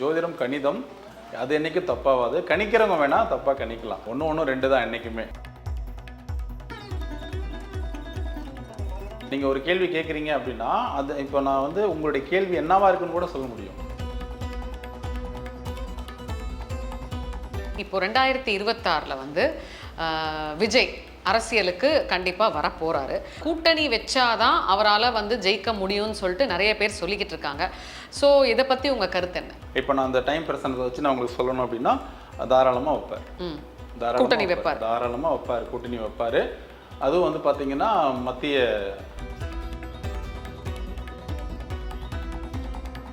ஜோதிடம் கணிதம் அது என்னைக்கு தப்பாகாது கணிக்கிறவங்க வேணா தப்பா கணிக்கலாம். ஒன்று ஒன்று ரெண்டு தான் என்னைக்குமே. நீங்கள் ஒரு கேள்வி கேட்குறீங்க அப்படின்னா அது இப்போ நான் வந்து உங்களுடைய கேள்வி என்னவா இருக்குன்னு கூட சொல்ல முடியும். இப்போ ரெண்டாயிரத்தி இருபத்தாறில் வந்து விஜய் அரசியலுக்கு கண்டிப்பாக வர போறாரு கூட்டணி வச்சாதான் அவரால் வந்து ஜெயிக்க முடியும்னு சொல்லிட்டு நிறைய பேர் சொல்லிக்கிட்டு இருக்காங்க. ஸோ இதை பற்றி உங்கள் கருத்து என்ன? இப்போ நான் அந்த டைம் பிரசனத்தை வச்சு நான் உங்களுக்கு சொல்லணும் அப்படின்னா தாராளமாக வைப்பார். கூட்டணி வைப்பார். தாராளமா வைப்பார் கூட்டணி வைப்பார். அதுவும் வந்து பார்த்தீங்கன்னா மத்திய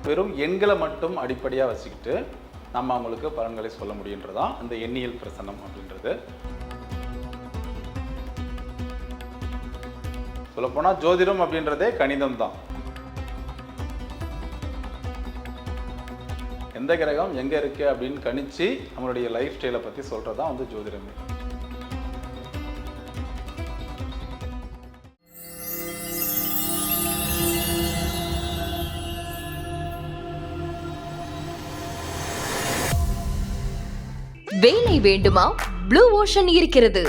வெறும் எண்களை மட்டும் அடிப்படையாக வச்சுக்கிட்டு நம்ம அவங்களுக்கு பலன்களை சொல்ல முடியுன்றதான் இந்த எண்ணியல் பிரசனம் அப்படின்றது. சொல்லப்போனால் ஜோதிடம் அப்படின்றதே கணிதம் தான் எந்த கிரகம் எங்கே இருக்குது அப்படின்னு கணிச்சு நம்மளுடைய லைஃப் ஸ்டைலை பற்றி சொல்கிறது தான் வந்து ஜோதிடமே. வேலை வேண்டுமா? ப்ளூ ஓஷன் இருக்கிறது.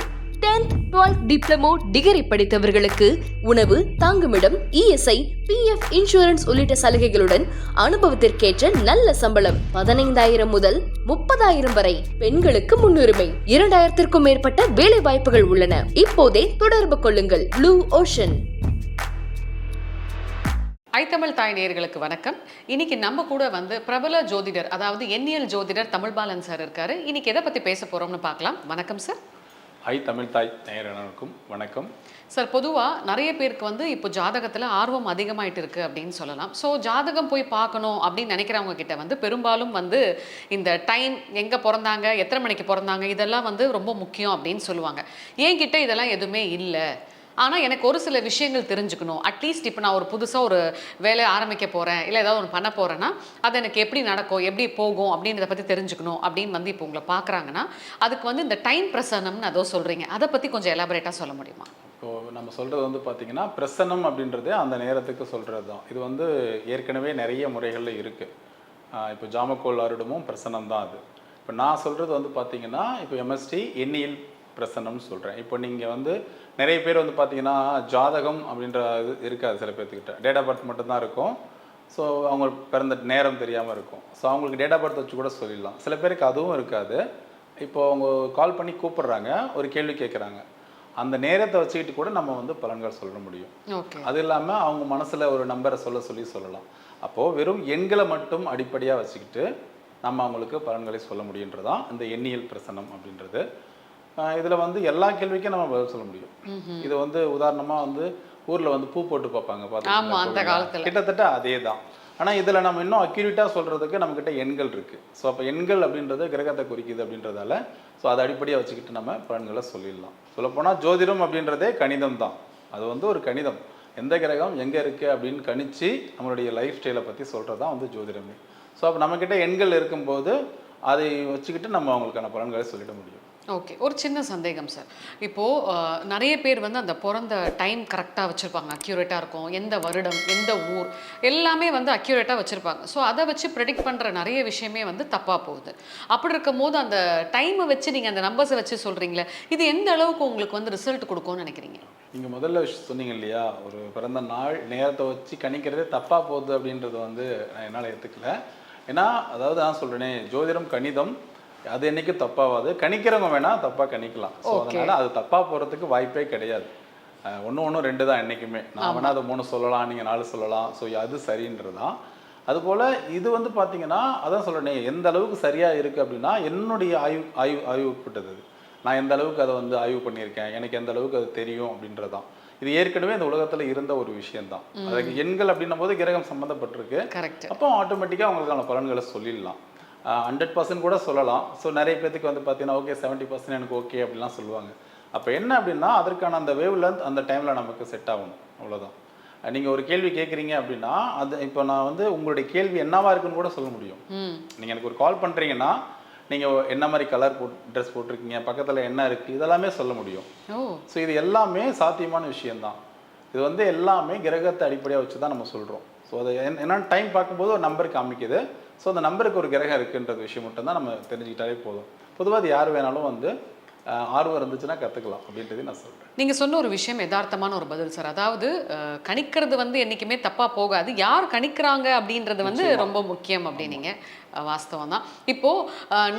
10th 12th டிப்ளமோ டிகிரி படித்தவர்களுக்கு உணவு தங்குமிடம் இஎஸ்ஐ பிஎஃப் இன்சூரன்ஸ் உள்ளிட்ட சலுகைகளுடன் அனுபவத்திற்கேற்ற நல்ல சம்பளம். பதினைந்தாயிரம் முதல் முப்பதாயிரம் வரை பெண்களுக்கு முன்னுரிமை. இரண்டாயிரத்திற்கும் மேற்பட்ட வேலை வாய்ப்புகள் உள்ளன. இப்போதே தொடர்பு கொள்ளுங்கள். ப்ளூ ஓஷன் ஐத்தமிழ் தாய் நேயர்களுக்கு வணக்கம். இன்னைக்கு நம்ம கூட வந்து பிரபல ஜோதிடர் அதாவது எண்ணியல் ஜோதிடர் தமிழ்பாலன் சார் இருக்காரு. இன்னைக்கு எதை பற்றி பேச போகிறோம்னு பார்க்கலாம். வணக்கம் சார். ஹை தமிழ் தாய் நேயர்களுக்கும் வணக்கம். சார் பொதுவாக நிறைய பேருக்கு வந்து இப்போ ஜாதகத்தில் ஆர்வம் அதிகமாயிட்டு இருக்கு அப்படின்னு சொல்லலாம். ஸோ ஜாதகம் போய் பார்க்கணும் அப்படின்னு நினைக்கிறவங்க கிட்ட வந்து பெரும்பாலும் வந்து இந்த டைம் எங்கே பிறந்தாங்க எத்தனை மணிக்கு பிறந்தாங்க இதெல்லாம் வந்து ரொம்ப முக்கியம் அப்படின்னு சொல்லுவாங்க. என்கிட்ட இதெல்லாம் எதுவுமே இல்லை. ஆனால் எனக்கு ஒரு சில விஷயங்கள் தெரிஞ்சுக்கணும். அட்லீஸ்ட் இப்போ நான் ஒரு புதுசாக ஒரு வேலையை ஆரம்பிக்க போகிறேன் இல்லை ஏதாவது ஒன்று பண்ண போகிறேன்னா அது எனக்கு எப்படி நடக்கும் எப்படி போகும் அப்படின்றத பற்றி தெரிஞ்சுக்கணும் அப்படின்னு வந்து இப்போ உங்களை பார்க்குறாங்கன்னா அதுக்கு வந்து இந்த டைம் பிரசனம்னு அதோ சொல்கிறீங்க அதை பற்றி கொஞ்சம் எலாபரேட்டாக சொல்ல முடியுமா? இப்போது நம்ம சொல்கிறது வந்து பார்த்திங்கன்னா பிரசன்னம் அப்படின்றது அந்த நேரத்துக்கு சொல்கிறது தான் இது வந்து ஏற்கனவே நிறைய முறைகளில் இருக்குது இப்போ ஜாமக்கோல் அருடமும் பிரசனம் தான் அது. இப்போ நான் சொல்கிறது வந்து பார்த்திங்கன்னா இப்போ எம்எஸ்டி எண்ணியல் பிரசன்னம்னு சொல்கிறேன் இப்போ நீங்கள் வந்து நிறைய பேர் வந்து பார்த்தீங்கன்னா ஜாதகம் அப்படின்ற இது இருக்காது சில பேர்த்துக்கிட்ட. டேட் ஆஃப் பர்த் மட்டும்தான் இருக்கும். ஸோ அவங்க பிறந்த நேரம் தெரியாமல் இருக்கும். ஸோ அவங்களுக்கு டேட் ஆஃப் பர்த் வச்சு கூட சொல்லிடலாம். சில பேருக்கு அதுவும் இருக்காது. இப்போ அவங்க கால் பண்ணி கூப்பிடுறாங்க. ஒரு கேள்வி கேட்குறாங்க அந்த நேரத்தை வச்சுக்கிட்டு கூட நம்ம வந்து பலன்கள் சொல்ல முடியும். அது இல்லாமல் அவங்க மனசில் ஒரு நம்பரை சொல்ல சொல்லி சொல்லலாம். அப்போது வெறும் எண்களை மட்டும் அடிப்படையாக வச்சுக்கிட்டு நம்ம அவங்களுக்கு பலன்களை சொல்ல முடியுன்றதான் இந்த எண்ணியல் பிரசனம் அப்படின்றது. இதில் வந்து எல்லா கேள்விக்கும் நம்ம பதில் சொல்ல முடியும். இது வந்து உதாரணமாக வந்து ஊரில் வந்து பூ போட்டு பார்ப்பாங்க? காலத்துல. கிட்டத்தட்ட அதே தான் ஆனால் இதில் நம்ம இன்னும் அக்யூரேட்டாக சொல்கிறதுக்கு நம்மக்கிட்ட எண்கள் இருக்குது ஸோ அப்போ எண்கள் அப்படின்றது கிரகத்தை குறிக்குது அப்படின்றதால ஸோ அதை அடிப்படையாக வச்சுக்கிட்டு நம்ம பலன்களை சொல்லிடலாம். சொல்லப்போனால் ஜோதிடம் அப்படின்றதே கணிதம் தான். அது வந்து ஒரு கணிதம். எந்த கிரகம் எங்கே இருக்குது அப்படின்னு கணிச்சு நம்மளுடைய லைஃப் ஸ்டைலை பற்றி சொல்கிறது தான் வந்து ஜோதிடமே. ஸோ அப்போ நம்மக்கிட்ட எண்கள் இருக்கும்போது அதை வச்சுக்கிட்டு நம்ம அவங்களுக்கான பலன்களை சொல்லிட முடியும். ஓகே ஒரு சின்ன சந்தேகம் சார் இப்போது நிறைய பேர் வந்து அந்த பிறந்த டைம் கரெக்டாக வச்சுருப்பாங்க. அக்யூரேட்டாக இருக்கும். எந்த வருடம் எந்த ஊர் எல்லாமே வந்து அக்யூரேட்டாக வச்சுருப்பாங்க. ஸோ அதை வச்சு ப்ரெடிக்ட் பண்ணுற நிறைய விஷயமே வந்து தப்பாக போகுது. அப்படி இருக்கும் போது அந்த டைமை வச்சு நீங்கள் அந்த நம்பர்ஸை வச்சு சொல்கிறீங்களே இது எந்த அளவுக்கு உங்களுக்கு வந்து ரிசல்ட் கொடுக்கும்னு நினைக்கிறீங்க? நீங்கள் முதல்ல விஷயம் சொன்னீங்க இல்லையா ஒரு பிறந்த நாள் நேரத்தை வச்சு கணிக்கிறதே தப்பாக போகுது அப்படின்றது வந்து நான் என்னால் ஏற்றுக்கல ஏன்னா அதாவது நான் சொல்கிறேனே ஜோதிடம் கணிதம் அது என்னைக்கு தப்பாகாது கணிக்கிறவங்க வேணால் தப்பாக கணிக்கலாம். ஸோ. அதனால் அது தப்பாக போகிறதுக்கு வாய்ப்பே கிடையாது. ஒன்று ஒன்று ரெண்டு தான் என்றைக்குமே நான் வேணால் அதை மூணு சொல்லலாம் நீங்கள் நாலு சொல்லலாம். ஸோ அது சரின்றது தான் அதுபோல் இது வந்து பார்த்தீங்கன்னா அதான் சொல்கிறேனே எந்த அளவுக்கு சரியாக இருக்குது அப்படின்னா என்னுடைய ஆய்வு ஆய்வு ஆய்வு உட்பட்டது அது. நான் எந்த அளவுக்கு அதை வந்து ஆய்வு பண்ணியிருக்கேன் எனக்கு எந்த அளவுக்கு அது தெரியும் அப்படின்றதான் இது ஏற்கனவே இந்த உலகத்தில் இருந்த ஒரு விஷயம்தான். அதுக்கு எண்கள் அப்படின்னும் போது கிரகம் சம்மந்தப்பட்டிருக்கு அப்போ ஆட்டோமேட்டிக்காக அவங்களுக்கான பலன்களை சொல்லிடலாம். ஹண்ட்ரட் பர்சன்ட் கூட சொல்லலாம். ஸோ நிறைய பேத்துக்கு வந்து பார்த்தீங்கன்னா ஓகே செவன்ட்டி பர்சன்ட் எனக்கு ஓகே அப்படிலாம் சொல்லுவாங்க. அப்போ என்ன அப்படின்னா அதற்கான அந்த வேவ் லென்த் அந்த டைமில் நமக்கு செட் ஆகணும் அவ்வளோதான் நீங்கள் ஒரு கேள்வி கேட்குறீங்க அப்படின்னா அது இப்போ நான் வந்து உங்களுடைய கேள்வி என்னவா இருக்குன்னு கூட சொல்ல முடியும். நீங்கள் எனக்கு ஒரு கால் பண்ணுறீங்கன்னா நீங்கள் என்ன மாதிரி கலர் போட் ட்ரெஸ் போட்டிருக்கீங்க பக்கத்தில் என்ன இருக்குது இதெல்லாமே சொல்ல முடியும். ஸோ இது எல்லாமே சாத்தியமான விஷயம்தான். இது வந்து எல்லாமே கிரகத்தை அடிப்படையாக வச்சு தான் நம்ம சொல்கிறோம் ஸோ அதை என்- என்னன்னு டைம் பார்க்கும்போது ஒரு நம்பர் காமிக்குது. ஸோ அந்த நம்பருக்கு ஒரு கிரகம் இருக்குன்ற விஷயம் மட்டும்தான் நம்ம தெரிஞ்சுக்கிட்டாலே போதும். பொதுவாக அது யார் வேணாலும் வந்து ஆர்வம் இருந்துச்சுன்னா கற்றுக்கலாம் அப்படின்றதையும் நான் சொல்கிறேன் நீங்க சொன்ன ஒரு விஷயம் யதார்த்தமான ஒரு பதில் சார். அதாவது கணிக்கிறது வந்து என்னைக்குமே தப்பா போகாது. யார் கணிக்கிறாங்க அப்படின்றது வந்து ரொம்ப முக்கியம் அப்படின்னீங்க. வாஸ்தவம் தான். இப்போ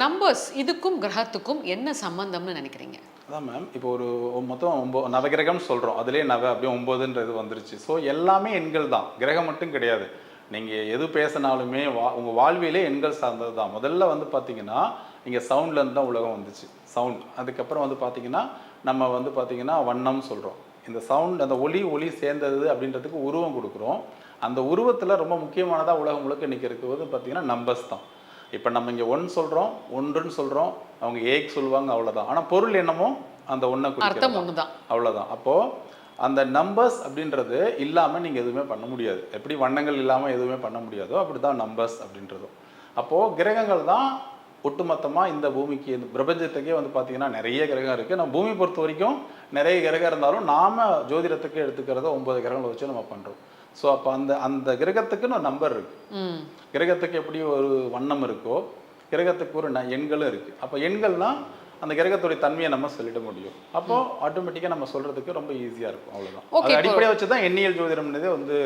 நம்பர்ஸ் இதுக்கும் கிரகத்துக்கும் என்ன சம்பந்தம்னு நினைக்கிறீங்க? அதான் மேம் இப்போ ஒரு மொத்தம் ஒம்போ நவகிரகம்னு சொல்கிறோம் அதுலேயே நவ அப்படியே ஒம்போதுன்றது வந்துருச்சு. ஸோ எல்லாமே எண்கள் தான். கிரகம் மட்டும் கிடையாது. நீங்கள் எது பேசினாலுமே வா உங்கள் வாழ்வியலே எண்கள் சார்ந்தது தான் முதல்ல வந்து பார்த்தீங்கன்னா இங்கே சவுண்ட்லேருந்து தான் உலகம் வந்துச்சு. சவுண்ட் அதுக்கப்புறம் வந்து பார்த்தீங்கன்னா நம்ம வந்து பார்த்தீங்கன்னா வண்ணம் சொல்கிறோம் இந்த சவுண்ட் அந்த ஒலி ஒலி சேர்ந்தது அப்படின்றதுக்கு உருவம் கொடுக்குறோம். அந்த உருவத்தில் ரொம்ப முக்கியமானதாக உலகம் முழுக்க இன்றைக்கி இருக்கிறது பார்த்தீங்கன்னா நம்பர்ஸ் தான். இப்போ நம்ம இங்கே ஒன் சொல்கிறோம் ஒன்றுன்னு சொல்கிறோம் அவங்க ஏக் சொல்லுவாங்க அவ்வளோதான் ஆனால் பொருள் என்னமோ அந்த ஒன்றை ஒண்ணுதான். அவ்வளோதான் அப்போது அந்த நம்பர்ஸ் அப்படின்றது இல்லாமல் நீங்கள் எதுவுமே பண்ண முடியாது. எப்படி வண்ணங்கள் இல்லாமல் எதுவுமே பண்ண முடியாதோ அப்படி தான் நம்பர்ஸ் அப்படின்றதும். அப்போது கிரகங்கள் தான் ஒட்டுமொத்தமாக இந்த பூமிக்கு இந்த பிரபஞ்சத்துக்கே வந்து பார்த்தீங்கன்னா நிறைய கிரகம் இருக்குது நம்ம பூமி பொறுத்த வரைக்கும் நிறைய கிரகம் இருந்தாலும் நாம் ஜோதிடத்துக்கு எடுத்துக்கிறத ஒன்பது கிரகங்களை வச்சு நம்ம பண்ணுறோம் ஸோ அப்போ அந்த அந்த கிரகத்துக்குன்னு ஒரு நம்பர் இருக்குது கிரகத்துக்கு எப்படி ஒரு வண்ணம் இருக்கோ கிரகத்துக்கு ஒரு ந- எண்களும் இருக்கு. அப்போ எண்கள்னா அந்த கிரகத்துடைய தன்மையை நம்ம சொல்லிட முடியும். அப்போ ஆட்டோமேட்டிக்காக நம்ம சொல்றதுக்கு ரொம்ப ஈஸியாக இருக்கும். அவ்வளவுதான். Okay, அதை அடிப்படையாக வச்சு தான் எண்ணியல் ஜோதிடம்னதே வந்து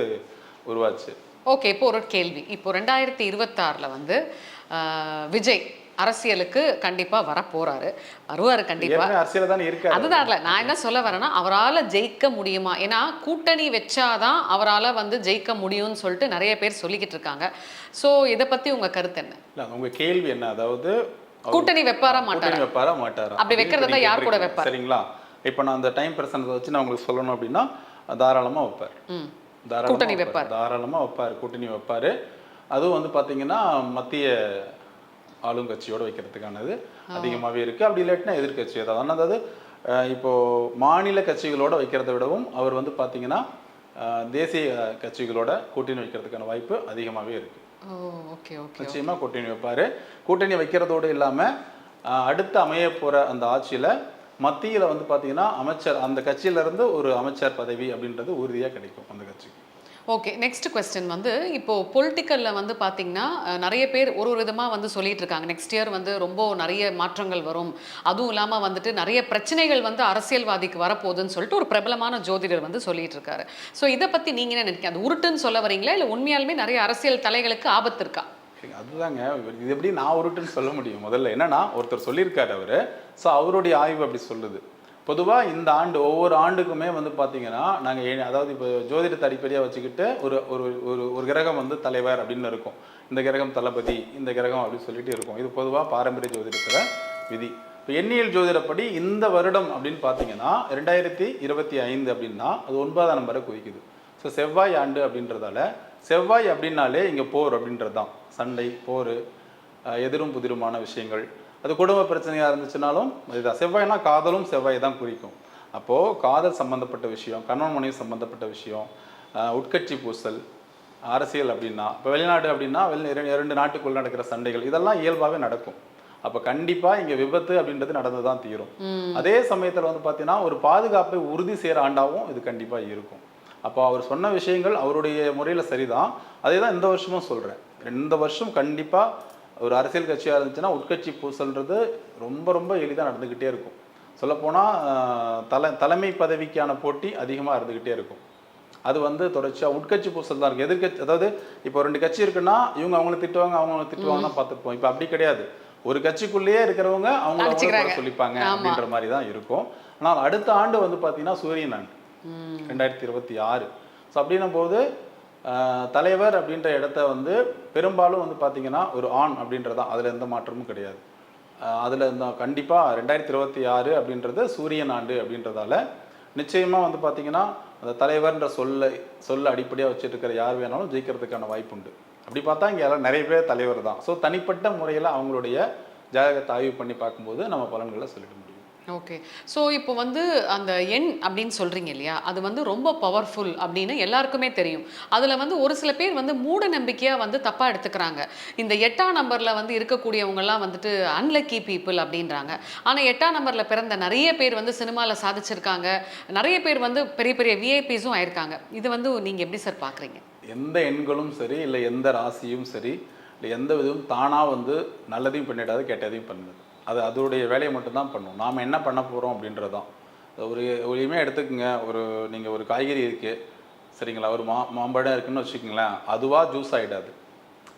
உருவாச்சு. ஓகே இப்போ ஒரு கேள்வி. இப்போ ரெண்டாயிரத்தி இருபத்தாறில் வந்து விஜய் அரசியலுக்கு கண்டிப்பா வர போறாரு வருவாரு கண்டிப்பா. அரசியல் தானே இருக்காரு. அதுதான் இல்ல நான் என்ன சொல்ல வரேன்னா அவரால ஜெயிக்க முடியுமா? ஏன்னா கூட்டணி வச்சாதான் அவரால வந்து ஜெயிக்க முடியும்னு சொல்லிட்டு நிறைய பேர் சொல்லிக்கிட்டு இருக்காங்க. சோ இதை பத்தி உங்க கருத்து என்ன? இல்ல உங்க கேள்வி என்ன? அதாவது கூட்டணி வைப்பாரா மாட்டாரா? வைப்பாரா? மாட்டாரா. அப்படி வைக்கிறதா யார் கூட. வைப்பார்? சரிங்களா? இப்போ நான் அந்த டைம் பிரசனத்தை வச்சு நான் உங்களுக்கு சொல்லணும் அப்படின்னா தாராளமா வைப்பார். கூட்டணி வைப்பார். தாராளமா வைப்பார். கூட்டணி வைப்பாரு. அதுவும் வந்து பாத்தீங்கன்னா மத்திய ஆளுங்கட்சியோட வைக்கிறதுக்கானது அதிகமாகவே இருக்கு. அப்படி இல்லாட்டினா எதிர்க்கட்சி. அதாவது அதாவது அஹ், இப்போ மாநில கட்சிகளோட வைக்கிறதை விடவும் அவர் வந்து பாத்தீங்கன்னா அஹ், தேசிய கட்சிகளோட கூட்டணி வைக்கிறதுக்கான வாய்ப்பு அதிகமாகவே இருக்கு. ஓகே ஓகே நிச்சயமா கூட்டணி வைப்பாரு. கூட்டணி வைக்கிறதோடு இல்லாம அடுத்து அமைய போற அந்த ஆட்சியில மத்தியில் வந்து பார்த்தீங்கன்னா அமைச்சர் அந்த கட்சியில இருந்து ஒரு அமைச்சர் பதவி அப்படின்றது உறுதியாக கிடைக்கும் அந்த கட்சிக்கு. ஓகே நெக்ஸ்ட் கொஸ்டின் வந்து இப்போது பொலிட்டிக்கலில் வந்து பார்த்தீங்கன்னா நிறைய பேர் ஒரு ஒரு விதமாக வந்து சொல்லிட்டு இருக்காங்க. நெக்ஸ்ட் இயர் வந்து ரொம்ப நிறைய மாற்றங்கள் வரும். அதுவும் இல்லாமல் வந்துட்டு நிறைய பிரச்சனைகள் வந்து அரசியல்வாதிக்கு வரப்போகுதுன்னு சொல்லிட்டு ஒரு பிரபலமான ஜோதிடர் வந்து சொல்லிட்டு இருக்காரு. ஸோ இதை பற்றி நீங்கள் என்ன நினைக்கிறீங்க? அது உருட்டுன்னு சொல்ல வரீங்களா? இல்லை உண்மையாலுமே நிறைய அரசியல் தலைகளுக்கு ஆபத்து இருக்கா? அதுதாங்க. இது எப்படி நான் உருட்டுன்னு சொல்ல முடியும்? முதல்ல என்னன்னா ஒருத்தர் சொல்லியிருக்காரு அவர். ஸோ அவருடைய ஆய்வு அப்படி சொல்லுது. பொதுவாக இந்த ஆண்டு ஒவ்வொரு ஆண்டுக்குமே வந்து பார்த்தீங்கன்னா நாங்கள் அதாவது இப்போ ஜோதிடத்தை அடிப்படையாக வச்சுக்கிட்டு ஒரு ஒரு ஒரு ஒரு கிரகம் வந்து தலைவர் அப்படின்னு இருக்கும். இந்த கிரகம் தளபதி இந்த கிரகம் அப்படின்னு சொல்லிட்டு இருக்கும். இது பொதுவாக பாரம்பரிய ஜோதிடத்தில் விதி. இப்போ எண்ணியல் ஜோதிடப்படி இந்த வருடம் அப்படின்னு பார்த்தீங்கன்னா ரெண்டாயிரத்தி இருபத்தி ஐந்து அப்படின்னா அது ஒன்பதாம் நம்பரை குவிக்குது ஸோ செவ்வாய் ஆண்டு அப்படின்றதால செவ்வாய் அப்படின்னாலே இங்கே போர் அப்படின்றது தான் சண்டை போர் எதிரும் புதிருமான விஷயங்கள் அது குடும்ப பிரச்சனையாக இருந்துச்சுனாலும் இதுதான். செவ்வாய்னா காதலும் செவ்வாய் தான் குறிக்கும். அப்போது காதல் சம்மந்தப்பட்ட விஷயம் கணவன் மனைவி சம்மந்தப்பட்ட விஷயம் உட்கட்சி பூசல் அரசியல் அப்படின்னா இப்போ வெளிநாடு அப்படின்னா வெளி இர- இரண்டு நாட்டுக்குள் நடக்கிற சண்டைகள் இதெல்லாம் இயல்பாகவே நடக்கும். அப்போ கண்டிப்பாக இங்கே விபத்து அப்படின்றது நடந்து தான் தீரும். அதே சமயத்தில் வந்து பார்த்தீங்கன்னா ஒரு பாதுகாப்பை உறுதி செய்கிற ஆண்டாகவும் இது கண்டிப்பாக இருக்கும். அப்போ அவர் சொன்ன விஷயங்கள் அவருடைய முறையில் சரிதான். அதே தான் இந்த வருஷமும் சொல்கிறேன் இந்த வருஷம் கண்டிப்பாக ஒரு அரசியல் கட்சியாக இருந்துச்சுன்னா உட்கட்சி பூசல்ன்றது ரொம்ப ரொம்ப எளிதாக நடந்துக்கிட்டே இருக்கும். சொல்லப்போனால் தலை தலைமை பதவிக்கான போட்டி அதிகமாக இருந்துக்கிட்டே இருக்கும். அது வந்து தொடர்ச்சியாக உட்கட்சி பூசல் தான் இருக்குது எதிர்கட்சி அதாவது இப்போ ரெண்டு கட்சி இருக்குன்னா இவங்க அவங்கள திட்டுவாங்க அவங்க திட்டுவாங்க தான் பார்த்துருப்போம் இப்போ அப்படி கிடையாது. ஒரு கட்சிக்குள்ளேயே இருக்கிறவங்க அவங்க சொல்லிப்பாங்க. அப்படின்ற மாதிரி தான் இருக்கும். ஆனால் அடுத்த ஆண்டு வந்து பார்த்தீங்கன்னா சூரியன் ஆண்டு ரெண்டாயிரத்தி இருபத்தி ஆறு. ஸோ அப்படின்னும் போது தலைவர் அப்படின்ற இடத்த வந்து பெரும்பாலும் வந்து பார்த்தீங்கன்னா ஒரு ஆண் அப்படின்றதான். அதில் எந்த மாற்றமும் கிடையாது. அதில் இந்த கண்டிப்பாக ரெண்டாயிரத்தி இருபத்தி ஆறு அப்படின்றது சூரியன் ஆண்டு அப்படின்றதால நிச்சயமாக வந்து பார்த்தீங்கன்னா அந்த தலைவர்ன்ற சொல்ல சொல்ல அடிப்படையாக வச்சுட்டு இருக்கிற யார் வேணாலும் ஜெயிக்கிறதுக்கான வாய்ப்பு உண்டு அப்படி பார்த்தா இங்கே எல்லாம் நிறைய பேர் தலைவர் தான் ஸோ தனிப்பட்ட முறையில் அவங்களுடைய ஜாதகத்தை ஆய்வு பண்ணி பார்க்கும்போது நம்ம பலன்களை சொல்லிட முடியும். ஓகே ஸோ இப்போ வந்து அந்த எண் அப்படின்னு சொல்கிறீங்க இல்லையா? அது வந்து ரொம்ப பவர்ஃபுல் அப்படின்னு எல்லாருக்குமே தெரியும். அதில் வந்து ஒரு சில பேர் வந்து மூட நம்பிக்கையாக வந்து தப்பாக எடுத்துக்கிறாங்க. இந்த எட்டாம் நம்பரில் வந்து இருக்கக்கூடியவங்கெல்லாம் வந்துட்டு அன்லக்கி பீப்புள் அப்படின்றாங்க. ஆனால் எட்டாம் நம்பரில் பிறந்த நிறைய பேர் வந்து சினிமாவில் சாதிச்சிருக்காங்க. நிறைய பேர் வந்து பெரிய பெரிய விஐபிஸும் ஆயிருக்காங்க. இது வந்து நீங்கள் எப்படி சார் பார்க்குறீங்க எந்த எண்களும் சரி இல்லை எந்த ராசியும் சரி இல்லை எந்த விதமும் தானாக வந்து நல்லதையும் பண்ணிடாது கெட்டதையும் பண்ணுது. அது அதோடைய வேலையை மட்டும்தான் பண்ணும். நாம் என்ன பண்ண போகிறோம் அப்படின்றது தான் ஒரு ஒளியுமே எடுத்துக்கோங்க. ஒரு நீங்கள் ஒரு காய்கறி இருக்குது சரிங்களா? ஒரு மா மாம்பழம் இருக்குன்னு வச்சுக்கோங்களேன். அதுவாக ஜூஸ் ஆகிடாது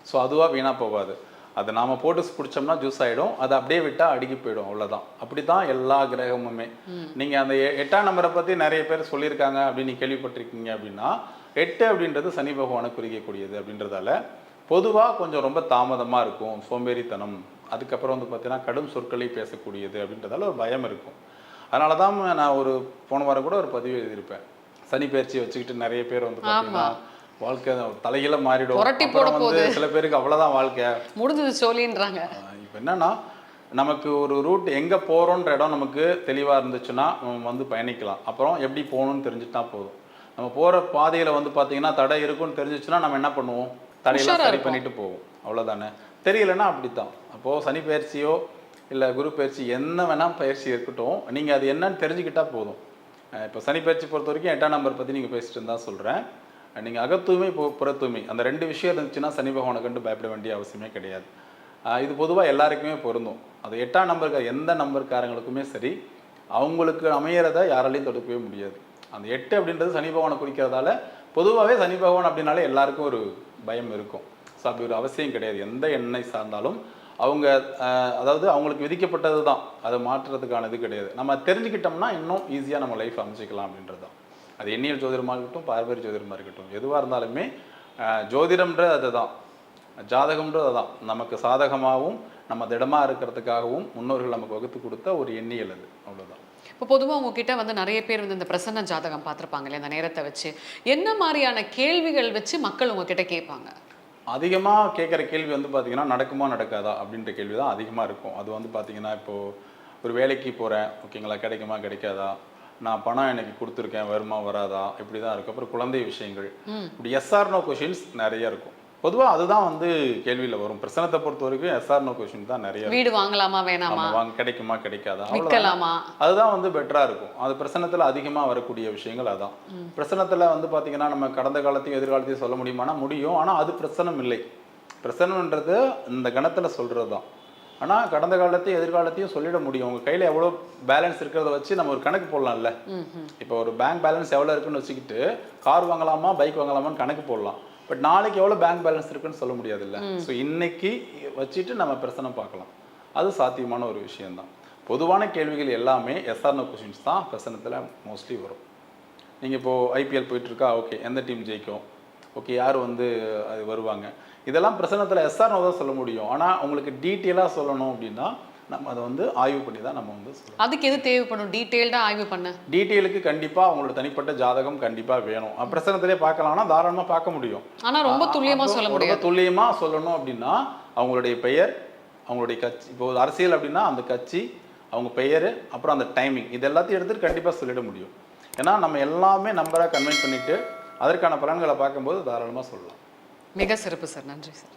ஸோ அதுவாக வீணாக போகாது. அதை நாம் போட்டு பிடிச்சோம்னா ஜூஸ் ஆகிடும் அதை அப்படியே விட்டால் அடுக்கி போயிடும். அவ்வளோதான் அப்படி தான் எல்லா கிரகமுமே. நீங்கள் அந்த எட்டாம் நம்பரை பற்றி நிறைய பேர் சொல்லியிருக்காங்க அப்படின்னு கேள்விப்பட்டிருக்கீங்க அப்படின்னா எட்டு அப்படின்றது சனி பகவானை குறிக்கக்கூடியது அப்படின்றதால பொதுவாக கொஞ்சம் ரொம்ப தாமதமாக இருக்கும். சோம்பேறித்தனம். அதுக்கப்புறம் வந்து பார்த்தீங்கன்னா கடும் சொற்களை பேசக்கூடியது அப்படின்றதால ஒரு பயம் இருக்கும். அதனால தான் நான் ஒரு போன வாரம் கூட ஒரு பதிவு எழுதியிருப்பேன். சனி பயிற்சி வச்சுக்கிட்டு நிறைய பேர் வந்து பார்த்தீங்கன்னா வாழ்க்கை தலைகீழ மாறிடும். புரட்டி போட சில பேருக்கு அவ்வளோதான் வாழ்க்கை. முடிஞ்சது சோழின்றாங்க. இப்போ என்னன்னா நமக்கு ஒரு ரூட் எங்கே போகிறோன்ற இடம் நமக்கு தெளிவாக இருந்துச்சுன்னா நம்ம வந்து பயணிக்கலாம். அப்புறம் எப்படி போகணும்னு தெரிஞ்சுட்டா போதும். நம்ம போகிற பாதையில் வந்து பார்த்தீங்கன்னா தடை இருக்குன்னு தெரிஞ்சிச்சுன்னா நம்ம என்ன பண்ணுவோம்? தடையெல்லாம் சரி. பண்ணிட்டு போவோம். அவ்வளோதானே தெரியலன்னா அப்படித்தான். அப்போது சனி பயிற்சியோ இல்லை குரு பயிற்சி என்ன வேணால் பயிற்சி இருக்கட்டும் நீங்கள் அது என்னன்னு தெரிஞ்சுக்கிட்டால் போதும். இப்போ சனி பயிற்சி பொறுத்த வரைக்கும் எட்டாம் நம்பர் பற்றி நீங்கள் பேசிட்டு இருந்தால் சொல்கிறேன் நீங்கள் அகத்தூய்மை இப்போ புற அந்த ரெண்டு விஷயம் இருந்துச்சுன்னா சனி பகவானை கண்டு பயப்பட வேண்டிய அவசியமே கிடையாது. இது பொதுவாக எல்லாருக்குமே பொருந்தும். அது எட்டாம் நம்பருக்கு எந்த நம்பர்காரங்களுக்குமே சரி அவங்களுக்கு அமையிறத யாராலையும் தடுக்கவே முடியாது. அந்த எட்டு அப்படின்றது சனி பகவானை குறிக்கிறதால பொதுவாகவே சனி பகவான் அப்படின்னாலே எல்லாருக்கும் ஒரு பயம் இருக்கும். ஸோ அப்படி ஒரு அவசியம் கிடையாது. எந்த எண்ணெய் சார்ந்தாலும் அவங்க அதாவது அவங்களுக்கு விதிக்கப்பட்டது தான். அதை மாற்றுறதுக்கான இது கிடையாது. நம்ம தெரிஞ்சுக்கிட்டோம்னா இன்னும் ஈஸியாக நம்ம லைஃப் அமைச்சிக்கலாம் அப்படின்றது தான் அது எண்ணியல் ஜோதிடமாக இருக்கட்டும் பாரம்பரிய ஜோதிடமாக இருக்கட்டும். எதுவாக இருந்தாலுமே ஜோதிடம்ன்றது அதுதான். ஜாதகம்ன்றது அதுதான். நமக்கு சாதகமாகவும் நம்ம திடமாக இருக்கிறதுக்காகவும் முன்னோர்கள் நமக்கு வகுத்து கொடுத்த ஒரு எண்ணியல் அது. அவ்வளோதான் இப்போ பொதுவாக உங்ககிட்ட வந்து நிறைய பேர் வந்து இந்த பிரசன்ன ஜாதகம் பார்த்துருப்பாங்க இல்லையா? அந்த நேரத்தை வச்சு. என்ன மாதிரியான கேள்விகள் வச்சு மக்கள் உங்ககிட்ட கேட்பாங்க? அதிகமாக கேட்குற கேள்வி வந்து பார்த்தீங்கன்னா நடக்குமா நடக்காதா அப்படின்ற கேள்வி தான் அதிகமாக இருக்கும். அது வந்து பார்த்தீங்கன்னா இப்போது ஒரு வேலைக்கு போகிறேன் ஓகேங்களா கிடைக்குமா கிடைக்காதா? நான் பணம் எனக்கு கொடுத்துருக்கேன் வருமா வராதா? இப்படி தான் இருக்கும் அப்புறம் குழந்தை விஷயங்கள். இப்படி எஸ்ஆர் நோ கொஷின்ஸ் நிறைய இருக்கும். பொதுவாக அதுதான் வந்து கேள்வியில் வரும். பிரச்சனத்தை பொறுத்த வரைக்கும் எஸ்ஆர் நோ கொஷின் தான் நிறைய. வீடு வாங்கலாமா வேணாமா? வாங்க கிடைக்குமா கிடைக்காதா. விற்கலாமா? அதுதான் வந்து பெட்டராக இருக்கும். அது பிரசனத்தில் அதிகமாக வரக்கூடிய விஷயங்கள் அதான். பிரசனத்தில் வந்து பார்த்தீங்கன்னா நம்ம கடந்த காலத்தையும் எதிர்காலத்தையும் சொல்ல முடியுமானா முடியும். ஆனால் அது பிரசனம் இல்லை. பிரசனம்ன்றது இந்த கணத்தில் சொல்கிறது தான். ஆனால் கடந்த காலத்தையும் எதிர்காலத்தையும் சொல்லிட முடியும். உங்கள் கையில் எவ்வளோ பேலன்ஸ் இருக்கிறத வச்சு நம்ம ஒரு கணக்கு போடலாம்ல. இப்போ ஒரு பேங்க் பேலன்ஸ் எவ்வளோ இருக்குன்னு வச்சுக்கிட்டு கார் வாங்கலாமா பைக் வாங்கலாமான்னு கணக்கு போடலாம். பட் நாளைக்கு எவ்வளோ பேங்க் பேலன்ஸ் இருக்குன்னு சொல்ல முடியாதுல்ல. ஸோ இன்னைக்கு வச்சுட்டு நம்ம பிரச்சனை பார்க்கலாம். அது சாத்தியமான ஒரு விஷயம்தான். பொதுவான கேள்விகள் எல்லாமே எஸ்ஆர்னோ கொஷின்ஸ் தான் பிரசனத்தில் மோஸ்ட்லி வரும். நீங்கள் இப்போது ஐபிஎல் போயிட்டுருக்கா? ஓகே எந்த டீம் ஜெயிக்கும்? ஓகே யார் வந்து அது வருவாங்க? இதெல்லாம் பிரசனத்தில் எஸ்ஆர்னோ தான் சொல்ல முடியும். ஆனால் உங்களுக்கு டீட்டெயிலாக சொல்லணும் அப்படின்னா நம்ம அதை வந்து ஆய்வு பண்ணி தான் நம்ம வந்து அதுக்கு எது தேவைப்படும்? டீட்டெயில்டாக ஆய்வு பண்ண. டீட்டெயிலுக்கு கண்டிப்பாக அவங்களோட தனிப்பட்ட ஜாதகம் கண்டிப்பாக வேணும். பிரசனத்திலே பார்க்கலாம்னா தாராளமாக பார்க்க முடியும். ஆனா ரொம்ப துல்லியமா சொல்ல ரொம்ப முடியாது. துல்லியமா சொல்லணும் அப்படின்னா அவங்களுடைய பெயர் அவங்களுடைய கட்சி இப்போ ஒரு அரசியல் அப்படின்னா அந்த கட்சி அவங்க பெயர் அப்புறம் அந்த டைமிங் இது எல்லாத்தையும் எடுத்துட்டு கண்டிப்பாக சொல்லிட முடியும். ஏன்னா நம்ம எல்லாமே நம்பராக கன்வென்ட் பண்ணிட்டு அதற்கான பலன்களை பார்க்கும்போது தாராளமாக சொல்லலாம். மிக சிறப்பு சார் நன்றி சார்